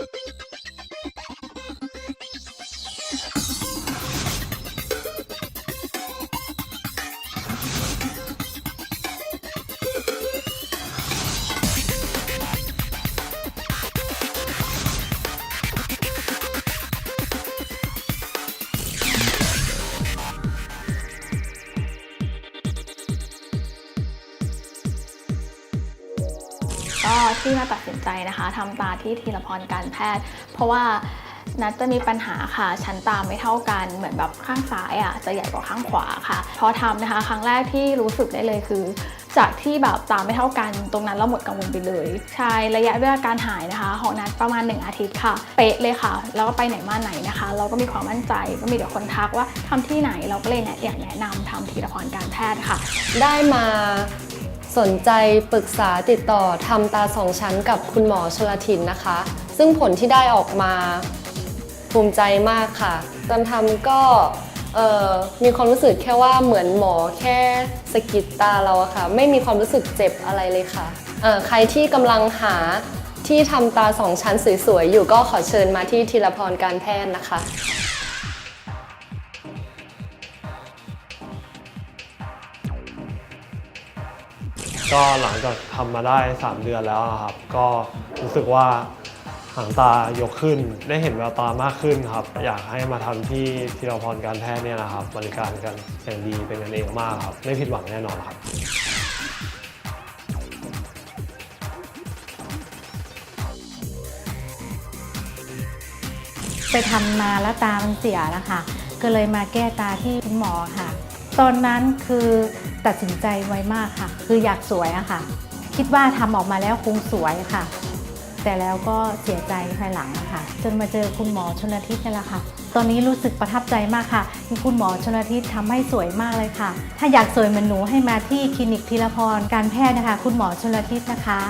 you ก็ที่มาตัดสินใจนะคะทำตาที่ทีรพรการแพทย์ เพราะว่านัดจะมีปัญหาค่ะ ชั้นตาไม่เท่ากัน เหมือนแบบข้างซ้ายอะจะใหญ่กว่าข้างขวาค่ะ พอทำนะคะ ครั้งแรกที่รู้สึกได้เลยคือ จากที่แบบตาไม่เท่ากัน ตรงนั้นเราหมดกังวลไปเลย ใช่ระยะเวลาการหายนะคะ ของนัดประมาณ 1 อาทิตย์ค่ะ เป๊ะเลยค่ะ แล้วก็ไปไหนมาไหนนะคะ เราก็มีความมั่นใจ ก็มีแต่คนทักว่าทำที่ไหน เราก็เลยแนะอยากแนะนำทำทีรพรการแพทย์ค่ะ ได้มา สนใจปรึกษาติดต่อทำตาสองชั้นกับคุณหมอชลทินนะคะ ซึ่งผลที่ได้ออกมาภูมิใจมากค่ะ ตอนทำก็มีความรู้สึกแค่ว่าเหมือนหมอแค่สกิดตาเราอะค่ะ ไม่มีความรู้สึกเจ็บอะไรเลยค่ะ ใครที่กำลังหาที่ทำตาสองชั้นสวยๆ อยู่ก็ขอเชิญมาที่ธีรพรการแพทย์นะคะ ก็หลังจากทำมาได้ 3 เดือนแล้วอะครับ ก็รู้สึกว่าหางตายกขึ้น ได้เห็นแววตามากขึ้นครับ อยากให้มาทำที่ทีรพรการแพทย์เนี่ยนะครับ บริการกันอย่างดีเป็นกันเองมากครับ ไม่ผิดหวังแน่นอนครับไปทำมาแล้วตามันเสียนะคะ ก็เลยมาแก้ตาที่คุณหมอค่ะ ตอนนั้นคือตัดสินใจไวมากค่ะ คืออยากสวยอะค่ะ คิดว่าทำออกมาแล้วคงสวยค่ะ แต่แล้วก็เสียใจภายหลังนะคะจนมาเจอคุณหมอชนทิศนี่แหละค่ะ ตอนนี้รู้สึกประทับใจมากค่ะที่คุณหมอชนทิศทำให้สวยมากเลยค่ะ ถ้าอยากสวยเหมือนหนูให้มาที่คลินิกธีรพรการแพทย์นะคะ คุณหมอชนทิศนะคะ